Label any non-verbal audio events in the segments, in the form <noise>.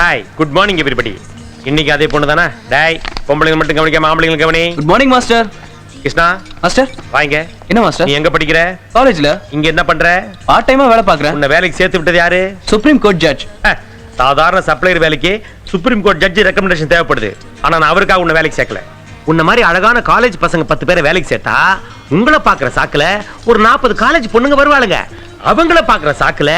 Hi good morning everybody இன்னைக்கு அதே பொண்ணு தானே டேய் பொம்பளைங்க மட்டும் கவனிக்காம ஆம்பளைங்க கவனி. Good morning master Krishna master வாங்க. என்ன மாஸ்டர் நீ எங்க படிக்கிற? காலேஜ்ல இங்க என்ன பண்ற? பார்ட் டைமா வேலை பார்க்கறேன் உன்னை வேலைக்கு சேர்த்து விட்டது யாரு? சுப்ரீம் கோர்ட் ஜட்ஜ் சாதாரண சப்ளையர் வேலைக்கு சுப்ரீம் கோர்ட் ஜட்ஜி ரெக்கமெண்டேஷன் தேவைப்படுது. ஆனா நான் அவருக்காக உன்னை வேலைக்கு சேர்க்கல. உன்ன மாதிரி அழகான காலேஜ் பசங்க பத்து பேரை வேலைக்கு சேர்த்தா உங்களை பாக்குற சாக்குல ஒரு நாற்பது காலேஜ் பொண்ணுங்க வருவாளுங்க. அவங்கள பாக்குற சாக்குல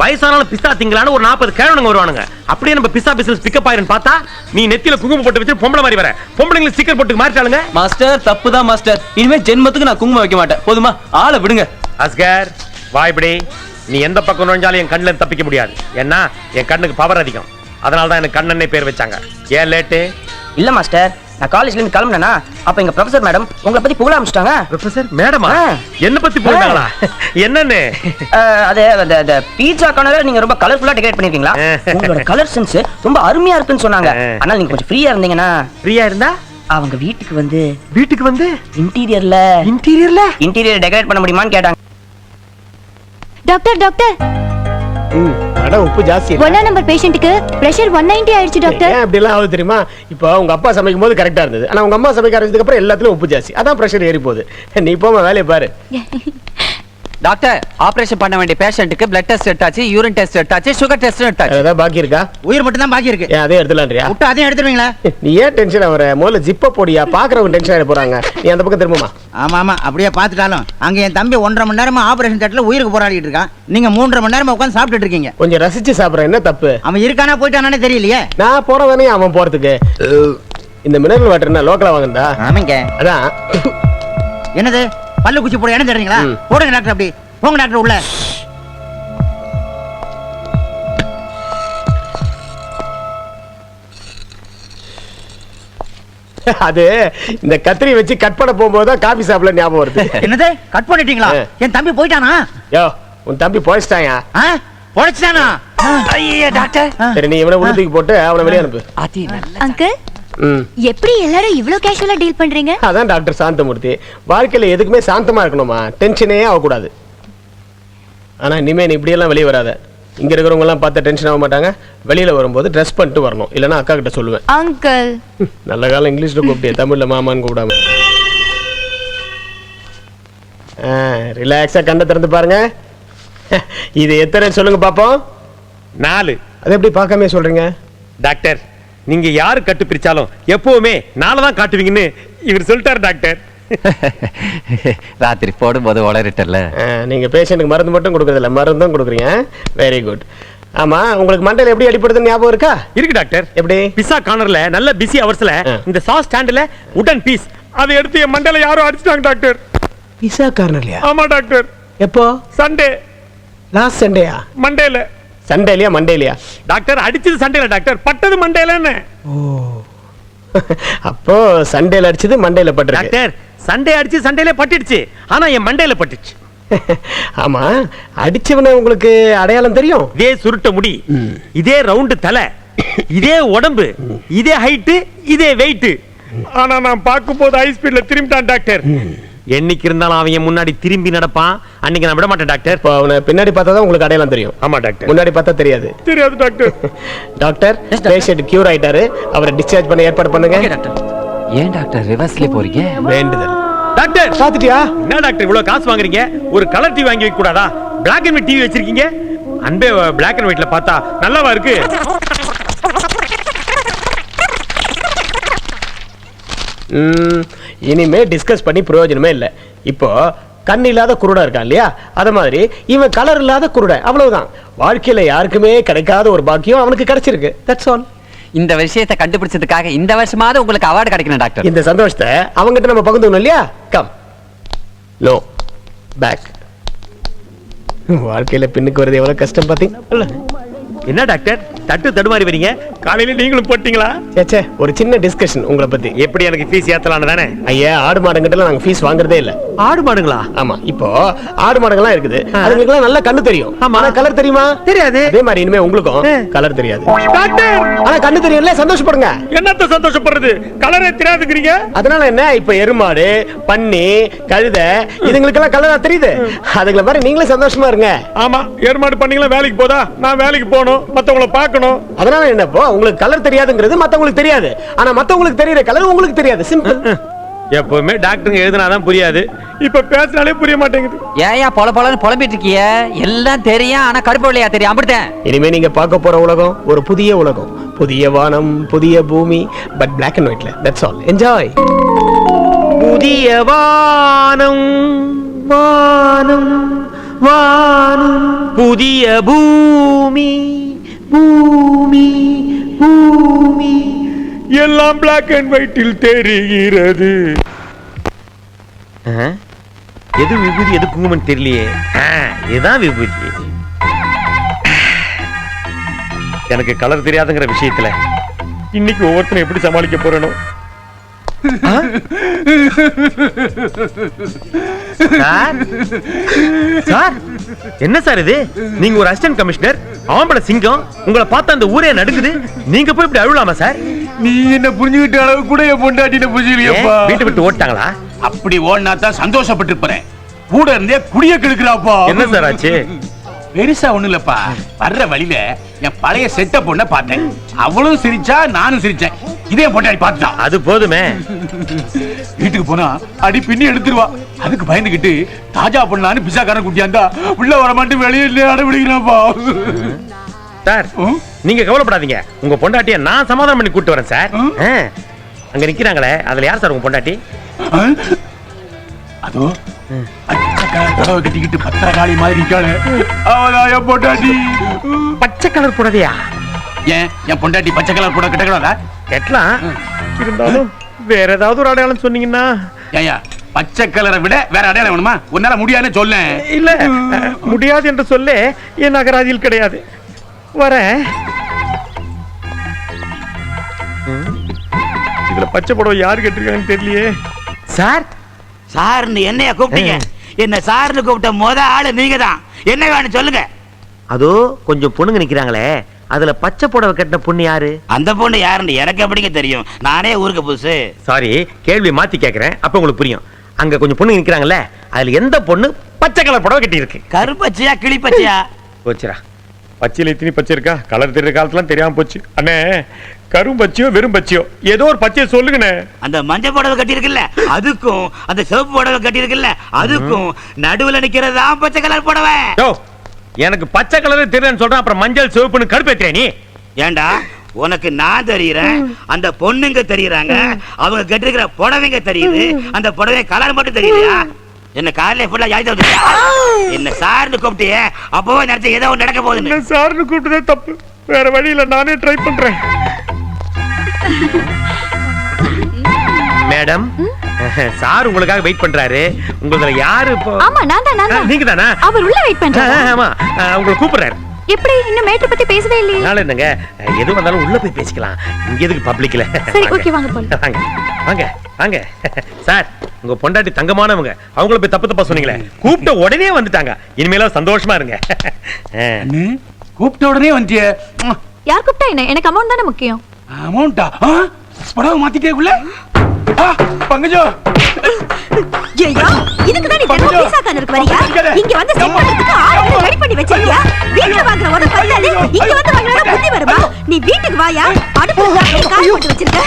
வயசானாலும் பிஸ்தா திங்களான ஒரு நாற்பது கேழனுங்க வருவானுங்க. அப்படியே நம்ம பிஸ்தா பிசினஸ் பிக்கப் ஆயிருன்னு பார்த்தா நீ நெத்தியில குங்குமம் போட்டு வச்சு பொம்பளை மாதிரி வர. பொம்பளைங்களை ஸ்டிக்கர் போட்டு மாறிட்டாளுங்க. மாஸ்டர் தப்பு தான் மாஸ்டர். இனிமே ஜென்மத்துக்கு நான் குங்குமம் வைக்க மாட்டேன். போதுமா? ஆளை விடுங்க. அஸ்கர் வா இப்படி நீ எந்த பக்கம் நுழைஞ்சாலும் என் கண்ணுல தப்பிக்க முடியாது. ஏன்னா என் கண்ணுக்கு பவர் அதிகம். அதனால தான் எனக்கு கண்ணனே பேர் வச்சாங்க. ஏன் லேட்டு? இல்ல மாஸ்டர். நான் காலேஜ்ல இருந்து கிளம்புனேனா அப்ப எங்க ப்ரொஃபசர் மேடம் உங்களை பத்தி புகழ ஆரம்பிச்சிட்டாங்க. ப்ரொஃபசர் மேடமா. என்ன பத்தி போட்டாங்களா என்னன்னு? அது அந்த அந்த பீட்சா கார்னரை நீங்க ரொம்ப கலர்ஃபுல்லா டெக்கரேட் பண்ணிருக்கீங்களா? உங்களோட கலர் சென்ஸ் ரொம்ப அருமையா இருக்குன்னு சொன்னாங்க. ஆ. ஆனால் நீங்க கொஞ்சம் ஃப்ரீயா இருந்தீங்கன்னா ஃப்ரீயா இருந்தா? அவங்க வீட்டுக்கு வந்து வீட்டுக்கு வந்து? இன்டீரியர்ல இன்டீரியர்ல இன்டீரியர் டெக்கரேட் பண்ண முடியுமான்னு கேட்டாங்க. டாக்டர் டாக்டர் அட உப்பு ஜாஸ்தி? ஒன்னா நம்பர் பேஷண்ட்டுக்கு பிரஷர் ஒன் நைன்டி ஆயிடுச்சு டாக்டர் ஏன் அப்படி எல்லாம் ஆகுது தெரியுமா? இப்போ உங்க அப்பா சமைக்கும் போது கரெக்டா இருந்தது. ஆனா உங்க அம்மா சமைக்க ஆரம்பிச்சதுக்கு அப்புறம் எல்லாத்துலயும் உப்பு ஜாஸ்தி. அதான் பிரஷர் ஏறி போகுது நீ போமா வேலையை பாரு. <laughs> டாக்டர் ஆபரேஷன் பண்ண வேண்டிய பேஷண்ட்டுக்கு பிளட் டெஸ்ட் எடுத்தாச்சு யூரின் டெஸ்ட் எடுத்தாச்சு சுகர் டெஸ்ட் எடுத்தாச்சு. ஏதாவது பாக்கி இருக்கா? உயிர் மட்டும் தான் பாக்கி இருக்கு. ஏன் அதே எடுத்துலான்றியா விட்டு அதையும் எடுத்துருவீங்களா நீ ஏன் டென்ஷன் ஆகுற? முதல்ல ஜிப்ப போடியா பாக்குறவங்க டென்ஷன் ஆயிட போறாங்க. நீ அந்த பக்கம் திரும்பமா? ஆமா ஆமா அப்படியே பார்த்துட்டாலும் அங்க என் தம்பி ஒன்றரை மணி நேரமா ஆபரேஷன் தேட்டர்ல உயிருக்கு போராடிட்டு இருக்கான் நீங்க மூன்றரை மணி நேரமா உட்காந்து சாப்பிட்டுட்டு இருக்கீங்க. கொஞ்சம் ரசிச்சு சாப்பிடுற என்ன தப்பு? அவன் இருக்கானா போயிட்டானே தெரியலையே. நான் போறதானே அவன் போறதுக்கு. இந்த மினரல் வாட்டர் என்ன லோக்கலா வாங்குறதா ஆமாங்க. அதான். என்னது? பல்லு குச்சி போட இடம் தேடுறீங்களா. போடுங்க டாக்டர் அப்படி போங்க டாக்டர் உள்ள அது இந்த கத்திரி வச்சு கட் பண்ண போகும்போது தான் காபி சாப்பிட ஞாபகம் வருது என்னது கட் பண்ணிட்டீங்களா. என் தம்பி போயிட்டானா யோ உன் தம்பி பொழைச்சிட்டாயா ஆ? பொழைச்சிட்டானா ஐயா டாக்டர். சரி நீ இவனை உள்ள தூக்கி போட்டு அவனை வெளியே அனுப்பு அதி நல்ல அங்கிள் எப்படி எல்லாரும் இவ்ளோ கேஷுவலா டீல் பண்றீங்க? அதான் டாக்டர் சாந்தமூர்த்தி. வாழ்க்கையில எதுக்குமே சாந்தமா இருக்கணுமா? டென்ஷனே ஆகக்கூடாது. ஆனா இனிமே நீ இப்படியெல்லாம் வெளியே வராத. இங்க இருக்கிறவங்க எல்லாம் பார்த்து டென்ஷன் ஆக மாட்டாங்க. வெளியில வரும்போது ட்ரெஸ் பண்ணிட்டு வரணும். இல்லைன்னா அக்கா கிட்ட சொல்லுவேன். அங்கிள் நல்ல காலம் இங்கிலீஷ்ல கூப்பிட்டே தமிழ்ல மாமான்னு கூப்பிடாம. ரிலாக்ஸா கண்ணை திறந்து பாருங்க. இது எத்தனை? சொல்லுங்க பாப்போம். நாலு. அது எப்படி பார்க்காம சொல்றீங்க? டாக்டர் நீங்க யாரு கட்டு பிரிச்சாலும் எப்பவுமே நாளை தான் காட்டுவீங்கன்னு இவர் சொல்லிட்டாரு டாக்டர். <laughs> ராத்திரி போடும்போது உளறிட்டல ஆ, நீங்க பேஷண்ட்டுக்கு மருந்து மட்டும் கொடுக்கறதில்ல மருந்தும் கொடுக்குறீங்க. வெரி குட் ஆமா உங்களுக்கு மண்டையில எப்படி அடிப்படுதுன்னு ஞாபகம் இருக்கா? இருக்கு டாக்டர். எப்படி? பிசா கார்னர்ல நல்ல பிஸி அவர்ஸ்ல. இந்த சாஸ் ஸ்டாண்ட்ல உடன் பீஸ் அதை எடுத்து என் மண்டையில யாரோ அடிச்சிட்டாங்க டாக்டர். பிசா கார்னர்லையா ஆமா டாக்டர். எப்போ? சண்டே லாஸ்ட் சண்டேயா மண்டேல சண்டேலையா மண்டேலையா டாக்டர் அடிச்சது சண்டேல டாக்டர். பட்டது மண்டேலன்னு அப்போ சண்டேல அடிச்சது மண்டேல பட்டிருக்கு. டாக்டர் சண்டே அடிச்சு சண்டேல பட்டுடுச்சு ஆனா என் மண்டையில பட்டுச்சு <laughs> ஆமா. அடிச்சவன உங்களுக்கு அடையாளம் தெரியும்? இதே சுருட்ட முடி இதே ரவுண்டு தலை இதே உடம்பு இதே ஹைட்டு இதே வெயிட் ஆனா நான் பார்க்கும்போது ஹை ஸ்பீட்ல திரும்பிட்டான் டாக்டர். என்னைக்கு இருந்தாலும் அவன் முன்னாடி திரும்பி நடப்பான். அன்னைக்கு நான் விட மாட்டேன் டாக்டர். இப்போ அவனை பின்னாடி பார்த்தா தான் உங்களுக்கு அடையாளம் தெரியும். ஆமா டாக்டர். முன்னாடி பார்த்தா தெரியாது. தெரியாது டாக்டர். <laughs> டாக்டர் பேஷண்ட் கியூர் ஆயிட்டாரு. அவரை டிஸ்சார்ஜ் பண்ண ஏற்பாடு பண்ணுங்க. டாக்டர். ஏன் டாக்டர் ரிவர்ஸ்ல போறீங்க? வேண்டுதல். டாக்டர்! பாத்துட்டியா என்ன டாக்டர் இவ்வளவு காசு வாங்குறீங்க? ஒரு கலர் டிவி வாங்கி வைக்க கூடாதா பிளாக் அண்ட் ஒயிட் டிவி வச்சிருக்கீங்க? அன்பே பிளாக் அண்ட் ஒயிட்ல பார்த்தா நல்லாவா இருக்கு? இனிமே டிஸ்கஸ் பண்ணி பிரயோஜனமே இல்லை. இப்போ கண் இல்லாத குருடா இருக்கான் இல்லையா? அத மாதிரி இவன் கலர் இல்லாத குருடன் அவ்வளவுதான். வாழ்க்கையில யாருக்குமே கிடைக்காத ஒரு பாக்கியம் அவனுக்கு கிடைச்சிருக்கு. தட்ஸ் ஆல் இந்த விஷயத்தை கண்டுபிடிச்சதுக்காக இந்த வருஷமாவது உங்களுக்கு அவார்டு கிடைக்கணும் டாக்டர் இந்த சந்தோஷத்தை அவங்ககிட்ட நம்ம பகிர்ந்துக்கணும் இல்லையா? கம் நோ பேக் வாழ்க்கையில பின்னுக்கு வருது எவ்வளவு கஷ்டம் பாத்தீங்க என்ன டாக்டர்? தட்டு தடுமாறி வரீங்க? காலையில நீங்களும் போட்டீங்களா? சேச்சே ஒரு சின்ன டிஸ்கஷன் உங்களை பத்தி. எப்படி எனக்கு ஃபீஸ் ஏத்தலான்னு தானே? ஐயா ஆடு மாடுங்கிட்ட நாங்க ஃபீஸ் வாங்குறதே இல்ல. ஆடு மாடுங்களா? ஆமா இப்போ ஆடு மாடுகள்லாம் இருக்குது. அதுங்களுக்குலாம் நல்ல கண்ணு தெரியும். ஆமா. கலர் தெரியுமா? தெரியாது. அதே மாதிரி இனிமே உங்களுக்கும். கலர் தெரியாது. டாக்டர்! ஆனா கண்ணு தெரியும்ல சந்தோஷப்படுங்க. என்னத்த சந்தோஷப்படுறது? கலரே தெரியாதுங்கிறீங்க? அதனால என்ன? இப்ப எருமாடு பன்னி கழுதை இதுங்களுக்கெல்லாம் கலரா தெரியுது. அதுங்கள மாதிரி நீங்களே சந்தோஷமா இருங்க. ஆமா ஏற்பாடு பண்ணீங்களா வேலைக்கு போதா? நான் வேலைக்கு போகணும். மத்தவங்கள பார்க்கணும். அதனால என்னப்போ உங்களுக்கு கலர் தெரியாதுங்கிறது மத்தவங்களுக்கு தெரியாது. ஆனா மத்தவங்களுக்கு தெரியுற கலர் உங்களுக்கு தெரியாது. சிம்பிள் எப்பவுமே டாக்டருங்க எழுதுனாதான் புரியாது. இப்ப பேசினாலே புரிய மாட்டேங்குது. ஏன் பொல பொலன்னு புலம்பிட்டு இருக்கிய? எல்லாம் தெரியும் ஆனா கருப்பு வெள்ளையா தெரியும். அப்படித்தான். இனிமே நீங்க பார்க்க போற உலகம் ஒரு புதிய உலகம். புதிய வானம் புதிய பூமி பட் பிளாக் அண்ட் ஒயிட்ல தட்ஸ் ஆல் என்ஜாய் புதிய வானம் வானம். வானம் புதிய பூமி பூமி பூமி. எல்லாம் பிளாக் அண்ட் ஒயிட்டில் தெரிகிறது. எது விபூதி எது குங்குமம் தெரியலையே. இதுதான் விபூதி. எனக்கு கலர் தெரியாதுங்கிற விஷயத்துல. இன்னைக்கு ஒவ்வொருத்தரும் எப்படி சமாளிக்க போறேனோ? சார்? சார் என்ன சார் இது? நீங்க ஒரு அசிஸ்டன்ட் கமிஷனர் ஆம்பளை சிங்கம் உங்களை பார்த்தா அந்த ஊரே நடுக்குது நீங்க போய் இப்படி அழுவலாமா சார்? நீ என்ன புரிஞ்சுக்கிட்ட அளவு கூட என் பொண்டாட்டின? புரிஞ்சுக்கலையப்பா. வீட்டை விட்டு ஓட்டாங்களா அப்படி ஓடினா தான் சந்தோஷப்பட்டிருப்பேன். கூட இருந்தே குடிய கெடுக்கிறாப்பா. என்ன சார் ஆச்சு? பெருசா ஒண்ணு இல்லப்பா. வர்ற வழியில என் பழைய செட்ட பொண்ண பார்த்தேன். அவளும் சிரிச்சா நானும் சிரிச்சேன். இதே என் பொண்டாட்டி பார்த்துட்டா? அது போதுமே. வீட்டுக்கு போனா அடி பின்னி எடுத்துருவா. அதுக்கு பயந்துகிட்டு தாஜா பண்ணலான்னு பிசாக்காரன் குட்டியாந்தா உள்ள வர மாட்டேன் வெளியே அடபிடிக்கிறாப்பா சார்? நீங்க கவலைப்படாதீங்க. உங்க பொண்டாட்டிய நான் சமாதானம் பண்ணி கூட்டு வரேன் சார். அங்க நிக்கிறாங்களே அதுல யார் சார் உங்க பொண்டாட்டி? அதோ கட்டிக்கிட்டு பத்திரகாளி மாதிரி நிக்காளே. அவதான் பொண்டாட்டி? பச்சை கலர் புடவையா? ஏன் என் பொண்டாட்டி பச்சை கலர் புடவை கட்டக்கூடாதா? கெட்டலாம் இருந்தாலும் வேற ஏதாவது ஒரு அடையாளம் சொன்னீங்கன்னா. ஏயா பச்சை கலரை விட வேற அடையாளம் வேணுமா? உன்னால முடியாதுன்னு சொல்ல இல்ல முடியாது என்று சொல்ல என் நகராதியில் கிடையாது. வரேன். ம், இதுல பச்சை புடவை யாரு கேட்டிருக்காங்கன்னு தெரியலையே. சார்? சார்னு என்னைய கூப்பிட்டீங்க? என்ன சார்னு கூப்பிட்ட முத ஆளு நீங்க தான் என்ன வேணும் சொல்லுங்க. அதோ கொஞ்சம் பொண்ணுங்க நிக்கிறாங்களே. அதுல பச்சை புடவை கட்டின பொண்ணு யாரு? அந்த பொண்ணு யாருன்னு எனக்கு எப்படிங்க தெரியும்? நானே ஊருக்கு புதுசு. சாரி கேள்வி மாத்தி கேக்குறேன். அப்ப உங்களுக்கு புரியும். அங்க கொஞ்சம் பொண்ணுங்க நிக்கிறாங்கல்ல அதுல எந்த பொண்ணு பச்சை கலர் புடவை கட்டி இருக்கு கருப்பச்சியா கிளிப்பச்சியா? போச்சுரா பச்சையில இத்தினி பச்சை இருக்கா? கலர் தெரியுற காலத்துலாம் தெரியாம போச்சு. அண்ணே கரும் பச்சையோ வெறும் பச்சையோ ஏதோ ஒரு பச்சையை சொல்லுங்கண்ணே. அந்த மஞ்சள் புடவை கட்டி இருக்குல்ல அதுக்கும் அந்த சிவப்பு புடவை கட்டி இருக்குல்ல அதுக்கும் நடுவுல நிக்கிறதா பச்சை கலர் புடவை. யோ எனக்கு பச்சை கலரே தெரியலன்னு சொல்றேன் அப்புறம் மஞ்சள் சிவப்புன்னு கடுப்பேத்துறே நீ? ஏண்டா உனக்கு நான் தெரியறேன் அந்த பொண்ணுங்க தெரியறாங்க அவங்க கட்டிருக்கிற புடவைங்க தெரியுது அந்த புடவை கலர் மட்டும் தெரியலையா என்ன காலையில ஃபுல்லா என்ன சார்னு கூப்பிட்டியே அப்பவே நினைச்ச ஏதோ ஒண்ணு நடக்க போகுதுன்னு. சார்னு கூப்பிட்டதே தப்பு. வேற வழியில நானே ட்ரை பண்றேன். மேடம் <laughs> சார் உங்களுக்காக வெயிட் பண்றாரு. உங்களதுல யாரு இப்போ? ஆமா நான் தான் நான் தான். நீங்க தானா அவர் உள்ள வெயிட் பண்றாரு. ஆமா. உங்களை கூப்பிடுறாரு. எப்படி? இன்னும் மேட்டர் பத்தி பேசவே இல்லையே. அதனால என்னங்க எது வந்தாலும் உள்ள போய் பேசிக்கலாம். இங்க எதுக்கு பப்ளிக்ல சரி, okay, வாங்க போலாம். வாங்க. வாங்க வாங்க. சார் உங்க பொண்டாட்டி தங்கமானவங்க அவங்கள போய் தப்பு தப்பா சொன்னீங்களே. கூப்பிட்ட உடனே வந்துட்டாங்க. இனிமேல சந்தோஷமா இருங்க. கூப்பிட்ட உடனே வந்துட்டியே. யார் கூப்பிட்டா என்ன? எனக்கு அமௌண்ட் தானே முக்கியம். அமௌண்டா புடவை மாத்திட்டேக்குள்ள? பங்கஜோ. ஐயா இதுக்கு தான் நீ தினமும். பீஸா கார்னருக்கு வரியா. இங்க வந்து செட் பண்றதுக்கு ரெடி பண்ணி வச்சிருக்கியா? வீட்ல வாங்குற ஒரு பல்லாது இங்க வந்து வாங்குற புத்தி வருமா? நீ வீட்டுக்கு வாயா? அடுப்புல சாப்பிட்டு காய போட்டு வச்சிருக்க.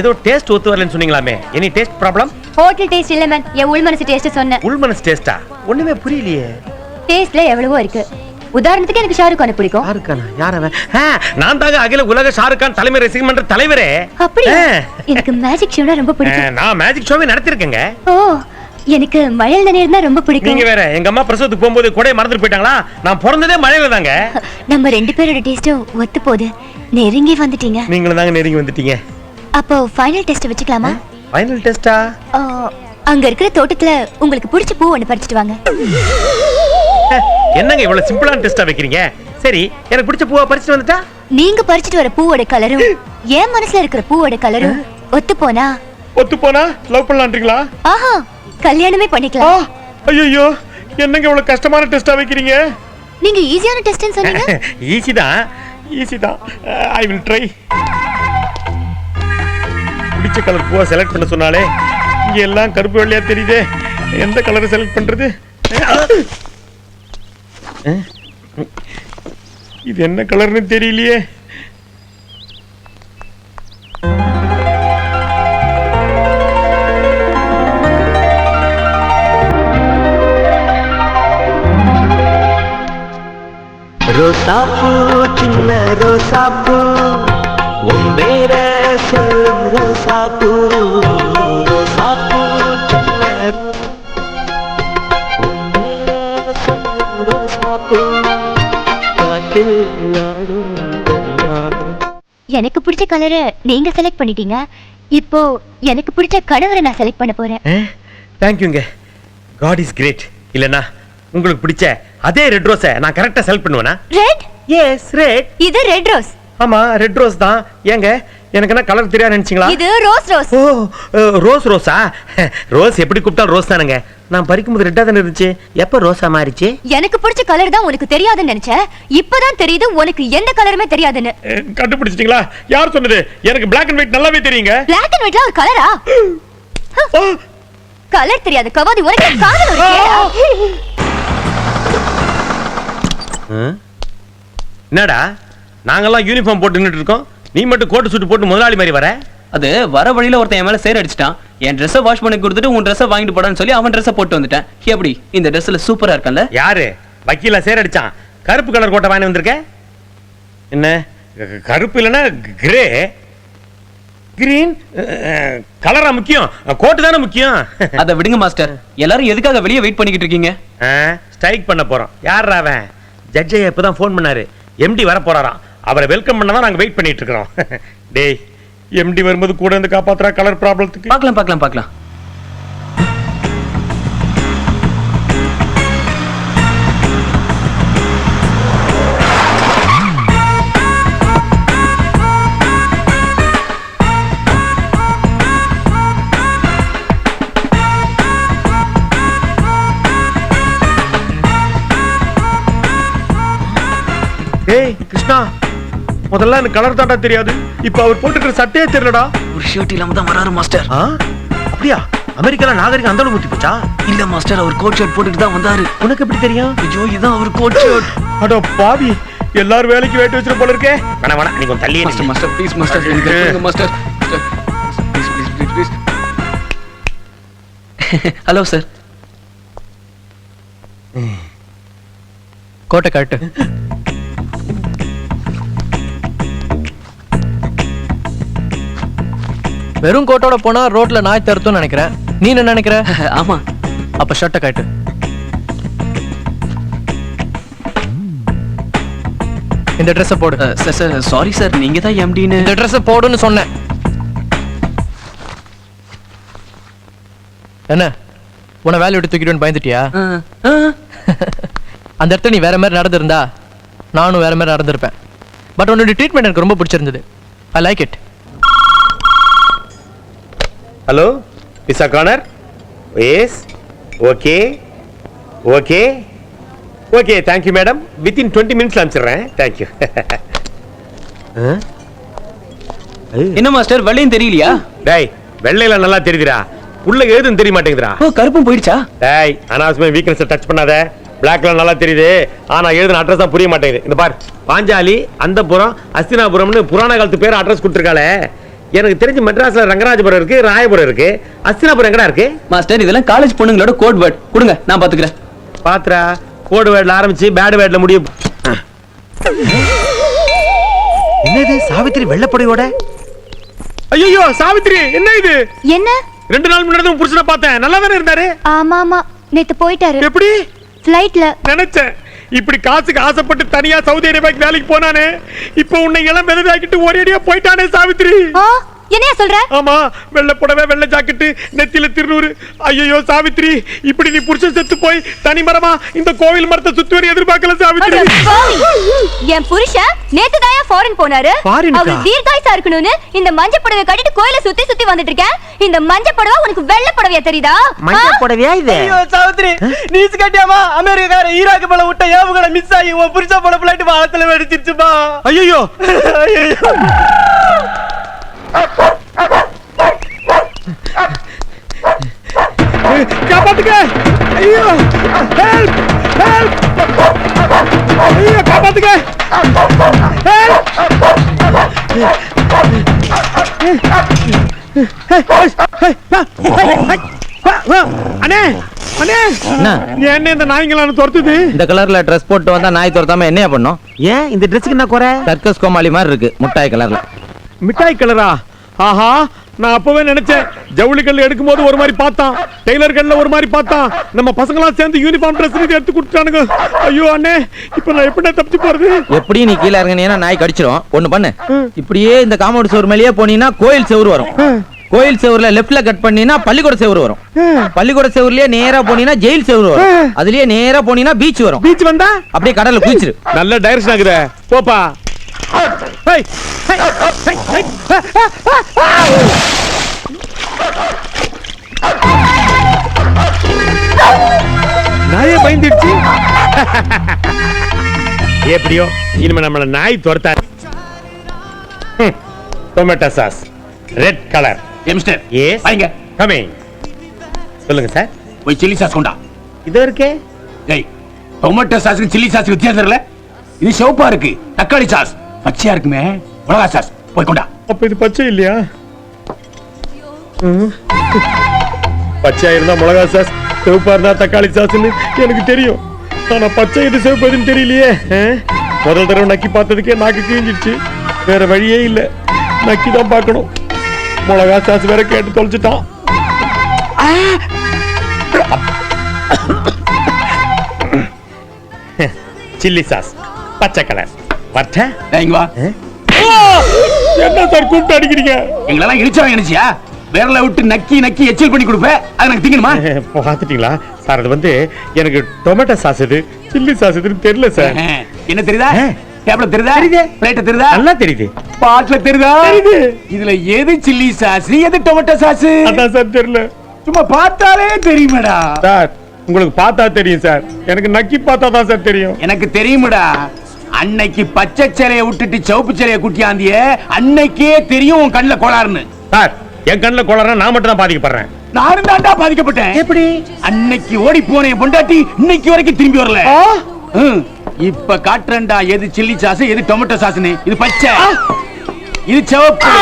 ஏதோ டேஸ்ட் ஒத்து வரலன்னு சொன்னீங்களாமே. Any taste problem hotel taste இல்ல மேம் என் உள் மனசு டேஸ்ட் சொன்னேன். உள்மனஸ் டேஸ்டா ஒண்ணுமே புரியலையே. டேஸ்ட்ல எவ்வளவோ இருக்கு. உதாரணத்துக்கு எனக்கு ஷாருக் கான பிடிக்கும். ஷாருக்கானா யார் அவன்? நான் தாங்க அகில உலக ஷாருக் கான் தலைமை ரசிகம் மன்ற தலைவரே. அப்படியா? ஆ. எனக்கு மேஜிக் ஷோனா ரொம்ப பிடிக்கும். நான் மேஜிக் ஷோவே நடத்திருக்கேங்க. ஓ எனக்கு மழையில் நனையிறது தான் ரொம்ப நீங்க பிடிக்கும் வேற எங்க அம்மா பிரசவத்துக்கு போகும்போது கூட மறந்துட்டு போயிட்டாங்களா? நான் பிறந்ததே மழையில தாங்க. நம்ம ரெண்டு பேரோட டேஸ்டும் ஒத்து போகுது. நெருங்கி வந்துட்டீங்க. நீங்களும் தாங்க நெருங்கி வந்துட்டீங்க. அப்போ ஃபைனல் டெஸ்ட் வச்சுக்கலாமா? ஃபைனல் டெஸ்டா அங்க இருக்கிற தோட்டத்துல உங்களுக்கு பிடிச்ச பூ ஒண்ணு பறிச்சிட்டு வாங்க. என்னங்க இவ்வளவு சிம்பிளான டெஸ்டா வைக்கிறீங்க? சரி எனக்கு பிடிச்ச பூவா பறிச்சுட்டு வந்துட்டா? நீங்க பறிச்சிட்டு வர பூவோட கலரும் என் மனசுல இருக்கிற பூவோட கலரும் ஒத்து போனா? ஒத்து போனா? லவ் பண்ணலான்றீங்களா ஆஹா கல்யாணமே பண்ணிக்கலாம். ஐயோ என்னங்க இவ்வளவு கஷ்டமான டெஸ்டா வைக்கிறீங்க? நீங்க ஈஸியான டெஸ்ட்னு சொன்னீங்க. <laughs> ஈஸி தான். ஈஸி தான். ஐ வில் ட்ரை பிடிச்ச கலர் பூவை செலக்ட் பண்ண சொன்னாலே இங்க எல்லாம் கருப்பு வெள்ளையா தெரியுதே. எந்த கலரை செலக்ட் பண்றது. இது என்ன கலர்னு தெரியலையே. ரோசாப்பூ சின்ன ரோசாப்பூ உம்பேர சொல்லும் ரோசாப்பூ எனக்கு பிடிச்ச கலரை நீங்க செலக்ட் பண்ணிட்டீங்க. இப்போ எனக்கு பிடிச்ச கணவரை நான் செலக்ட் பண்ண போறேன். தேங்க்யூங்க காட் இஸ் கிரேட் இல்லனா உங்களுக்கு பிடிச்ச அதே ரெட் ரோஸை நான் கரெக்டா செலக்ட் பண்ணுவேனா? ரெட் எஸ் ரெட் இது ரெட் ரோஸ் ஆமா ரெட் ரோஸ் தான். ஏங்க எனக்கு என்ன கலர் தெரியாது நினைச்சீங்களா? இது ரோஸ் ரோஸ் ஓ ரோஸ் ரோஸா ரோஸ் எப்படி கூப்பிட்டாலும் ரோஸ் தானுங்க. நான் பறிக்கும்போது ரெட்டா தானே இருந்துச்சு. எப்ப ரோஸா மாறிச்சு? எனக்கு பிடிச்ச கலர் தான் உனக்கு தெரியாதுன்னு நினைச்சேன். இப்பதான் தெரியுது உனக்கு எந்த கலருமே தெரியாதுன்னு. கண்டுபிடிச்சிட்டீங்களா? யார் சொன்னது? எனக்கு Black அண்ட் ஒயிட் நல்லாவே தெரியுங்க. பிளாக் அண்ட் ஒயிட்ல ஒரு கலரா கலர் <gasps> தெரியாது. கவாதி உனக்கு காதல்? என்னடா? நாங்கெல்லாம் யூனிஃபார்ம் போட்டு நின்னுட்டு இருக்கோம். நீ மட்டும் கோட்டு சூட்டு போட்டு முதலாளி மாதிரி வர? அது வர வழியில ஒருத்தன் என் மேல சேர் அடிச்சிட்டான். என் ட்ரெஸ்ஸை வாஷ் பண்ணி கொடுத்துட்டு உன் ட்ரெஸ்ஸை வாங்கிட்டு போடான்னு சொல்லி அவன் ட்ரெஸ்ஸை போட்டு வந்துட்டேன். எப்படி? இந்த ட்ரெஸ்ல சூப்பரா இருக்கல்ல யாரு? வக்கீல சேர் அடிச்சான். கருப்பு கலர் கோட்டை வாங்கி வந்திருக்க? என்ன? கருப்பு இல்லைன்னா கிரே கிரீன் கலரா முக்கியம். கோட்டு தானே முக்கியம். அதை விடுங்க மாஸ்டர் எல்லாரும் எதுக்காக வெளியே வெயிட் பண்ணிக்கிட்டு இருக்கீங்க? ஸ்ட்ரைக் பண்ண போறோம். யார் அவன்? ஜட்ஜை இப்பதான் ஃபோன் பண்ணாரு. எம்டி வர போறாராம். அவரை வெல்கம் பண்ண தான் நாங்க வெயிட் பண்ணிட்டு இருக்கிறோம். <laughs> டேய் எம்டி வரும்போது கூட இருந்து காப்பாத்துறா கலர் ப்ராப்ளத்துக்கு பார்க்கலாம் பார்க்கலாம் பார்க்கலாம். டேய் கிருஷ்ணா. முதல்ல எனக்கு கலர் தாண்டா தெரியாது. இப்ப அவர் போட்டுக்கிற சட்டையே தெரியலடா. ஒரு ஷர்ட் இல்லாம தான் வராரு மாஸ்டர் ஆ? அப்படியா? அமெரிக்கால நாகரிகம் அந்த அளவு ஊத்தி போச்சா? இல்ல மாஸ்டர் அவர் கோட் ஷர்ட் போட்டுட்டு தான் வந்தாரு. உனக்கு எப்படி தெரியும்? ஐயோ இதான் அவர் கோட் ஷர்ட் அட பாவி. எல்லாரும் வேலைக்கு வேட்டு வச்சிட்டு போல இருக்கே. வேணா வேணா நீ கொஞ்சம் தள்ளியே மாஸ்டர். மாஸ்டர் ப்ளீஸ் மாஸ்டர் எனக்கு master please please please please hello sir கோட்டை காட்டு வெறும் கோட்டோட போனா ரோட்ல நாய் தருத்தும்னு நினைக்கிறேன். நீ என்ன நினைக்கிற? <laughs> ஆமா. அப்ப ஷர்ட்டை காட்டு. இந்த ட்ரெஸ்ஸை போடு. சார் சார் சாரி சார் நீங்க தான் எம்டின்னு இந்த ட்ரெஸ்ஸை போடுன்னு சொன்னேன். என்ன? உன வேலையை விட்டு தூக்கிடுவேன்னு பயந்துட்டியா? <laughs> அந்த இடத்துல நீ வேற மாதிரி நடந்திருந்தா நானும் வேற மாதிரி நடந்திருப்பேன். பட் உன்னோட ட்ரீட்மெண்ட் எனக்கு ரொம்ப பிடிச்சிருந்தது. I like it hello pizza corner yes okay okay okay thank you madam within twenty மினிட்ஸ்ல அனுப்பிச்சிடுறேன். தேங்க்யூ <laughs> என்ன மாஸ்டர் வெள்ளையும் தெரியலையா? டேய் வெள்ளையில நல்லா தெரியுதுடா. உள்ள ஏதுன்னு தெரிய மாட்டேங்குதுடா. ஓ கருப்பும் போயிடுச்சா? டேய் அனாவசியமா வீக்னஸ் டச் பண்ணாத. பிளாக்ல நல்லா தெரியுது. ஆனா எழுதின அட்ரஸ் தான் புரிய மாட்டேங்குது. இந்த பார் பாஞ்சாலி அந்தபுரம் அஸ்தினாபுரம்னு புராண காலத்து பேர் அட்ரஸ் கொடுத்துருக்காளே. எனக்கு தெரிஞ்சு மெட்ராஸ்ல ரங்கராஜபுரம் இருக்கு ராயபுரம் இருக்கு. அஸ்தினாபுரம் எங்கடா இருக்கு? மாஸ்டர் இதெல்லாம் காலேஜ் பொண்ணுங்களோட கோட் வேர்ட் கொடுங்க நான் பாத்துக்கிறேன். பாத்ரா கோடு வேர்ட்ல ஆரம்பிச்சு பேட் வேர்ட்ல முடியும் என்னது சாவித்திரி வெள்ளப்படையோட? ஐயோ சாவித்திரி என்ன இது? என்ன? ரெண்டு நாள் முன்னாடி புருஷனை பார்த்தேன். நல்லா தானே இருந்தாரு? ஆமா ஆமா நேத்து போயிட்டாரு. எப்படி? ஃப்ளைட்ல நினைச்சேன். இப்படி காசுக்கு ஆசைப்பட்டு தனியா சவுதி அரேபியாக்கு வேலைக்கு போனானே இப்போ உன்னை இளம் மெதுவாக்கிட்டு ஒரேடியா போயிட்டானே சாவித்திரி என்னையா சொல்ற? ஆமா வெள்ளை புடவை வெள்ளை ஜாக்கெட்டு நெத்தியில திருநூறு. ஐயோ சாவித்ரி இப்படி நீ புருஷன் செத்து போய் தனி மரமா இந்த கோவில் மரத்தை சுத்தி வர எதிர்பார்க்கல சாவித்ரி. என் புருஷன் நேத்து தான் ஃபாரின் போனாரு? அவர் தீர்காயசா இருக்கணும்னு இந்த மஞ்ச புடவை கட்டிட்டு கோயில சுத்தி சுத்தி வந்துட்டு இருக்கேன் இந்த மஞ்ச புடவை உனக்கு வெள்ளை புடவையா தெரியுதா? மஞ்ச? புடவையா இது? சாவித்ரி நீஸ் கட்டியாமா? அமெரிக்கார ஈராக்கு மேல விட்ட ஏவுகணை மிஸ் ஆகி உன் புருஷா போட பிள்ளைட்டு வாழத்துல வெடிச்சிருச்சுப்பா. ஐயோ காப்பாத்துக்க ஐயோ ஹெல்ப் ஹெல்ப் ஐயோ காப்பாத்துக்க அண்ணே அண்ணே. என்ன இந்த நாய்ங்களான துரத்துது? இந்த கலர்ல ட்ரெஸ் போட்டு வந்தா நாய் துரத்தாம என்னையா பண்ணும்? ஏன் இந்த ட்ரெஸ்க்கு என்ன குறை? சர்க்கஸ் கோமாளி மாதிரி இருக்கு முட்டாய் கலர்ல. மிட்டாய் கலரா? ஆஹா நான் அப்பவே நினைச்சேன். ஜவுளி கல் எடுக்கும் போது ஒரு மாதிரி பார்த்தான் டெய்லர் கல்ல ஒரு மாதிரி பார்த்தான் நம்ம பசங்களாம் சேர்ந்து யூனிஃபார்ம் ட்ரெஸ் எடுத்து கொடுத்துட்டானுங்க. ஐயோ அண்ணே இப்போ நான் எப்படி தப்பிச்சு போறது? எப்படி நீ கீழே இறங்கினீங்கன்னா நாய் கடிச்சிரும். ஒண்ணு பண்ணு. இப்படியே இந்த காம்பவுண்ட் செவுரு மேலேயே போனீங்கன்னா கோயில் செவுரு வரும். கோயில் செவுருல லெஃப்ட்ல கட் பண்ணீங்கன்னா பள்ளிக்கூட செவுரு வரும். பள்ளிக்கூட செவுருலயே நேரா போனீங்கன்னா ஜெயில் செவுரு வரும். அதுலயே நேரா போனீங்கன்னா பீச் வரும். பீச் வந்தா? அப்படியே கடல்ல குதிச்சிரு. நல்ல டைரக்ஷன் ஆகுதே. போப்பா. நாயே பயந்துடுச்சு. <laughs> எப்படியோ இனிமே நம்மள நாய் துரத்தா tomato sauce red colour mister yes வாங்க. கமிங் சொல்லுங்க சார் போய் சில்லி சாஸ் கொண்டா. இது இருக்கே. ஏய் டொமேட்டோ சாஸ்க்கு சில்லி சாஸ் வித்தியாசம் இல்ல இது சிவப்பா இருக்கு. தக்காளி சாஸ் பச்சையா இருக்குமே? மிளகா சாஸ் போய் கொண்டா. அப்ப இது பச்சை இல்லையா? ம். பச்சையா இருந்தா மிளகா சாஸ் சிவப்பா இருந்தா தக்காளி சாஸ்னு எனக்கு தெரியும். ஆனா பச்சை இது சிவப்பு எதுன்னு தெரியலையே ஆ? முதல் தடவை நக்கி பார்த்ததுக்கே நாக்கு கிழிஞ்சிடுச்சு. வேற வழியே இல்ல. நக்கி தான் பார்க்கணும். மிளகா சாஸ் வேற கேட்டு தொலைச்சிட்டான். சில்லி சாஸ் பச்சை கலர். வர்த்த டேய், இங்க வா. என்ன சார் கூப்பிட்டு அடிக்கிறீங்க? எங்களெல்லாம் இழிச்சவன் நினைச்சியா விரல விட்டு நக்கி நக்கி எச்சில் பண்ணி கொடுப்ப? அது எனக்கு திங்கணுமா? பார்த்துட்டீங்களா? சார் அது வந்து எனக்கு டொமேட்டோ சாஸ் இது சில்லி சாஸ் இதுன்னு தெரியல சார். என்ன தெரியுதா. டேப்ல தெரியுதா? பிளேட்ட தெரியுதா? நல்லா தெரியுது. பாட்ல தெரியுதா? தெரியுது. இதுல எது சில்லி சாஸ் எது டொமேட்டோ சாஸ்? அதான் சார் தெரியல. சும்மா பார்த்தாலே தெரியுமேடா. சார் உங்களுக்கு பார்த்தா தெரியும் சார். எனக்கு நக்கி பார்த்தா தான் சார் தெரியும். எனக்கு தெரியுமடா. அன்னைக்கு பச்சை சிலைய விட்டுட்டு சிவப்பு சிலைய குட்டியாந்திய அன்னைக்கே தெரியும் உன் கண்ணுல கோளாறுன்னு. சார் என் கண்ணில் கொளறா நான் மட்டும் தான் பாதிக்கப்படுறேன். நானும் தாண்டா பாதிக்கப்பட்டேன். எப்படி? அன்னைக்கு ஓடி போன என் பொண்டாட்டி இன்னைக்கு வரைக்கும் திரும்பி வரல. இப்ப காட்டுறேன்டா எது சில்லி சாஸ் எது டொமேட்டோ சாஸ்னு இது பச்சை. இது சிவப்பு.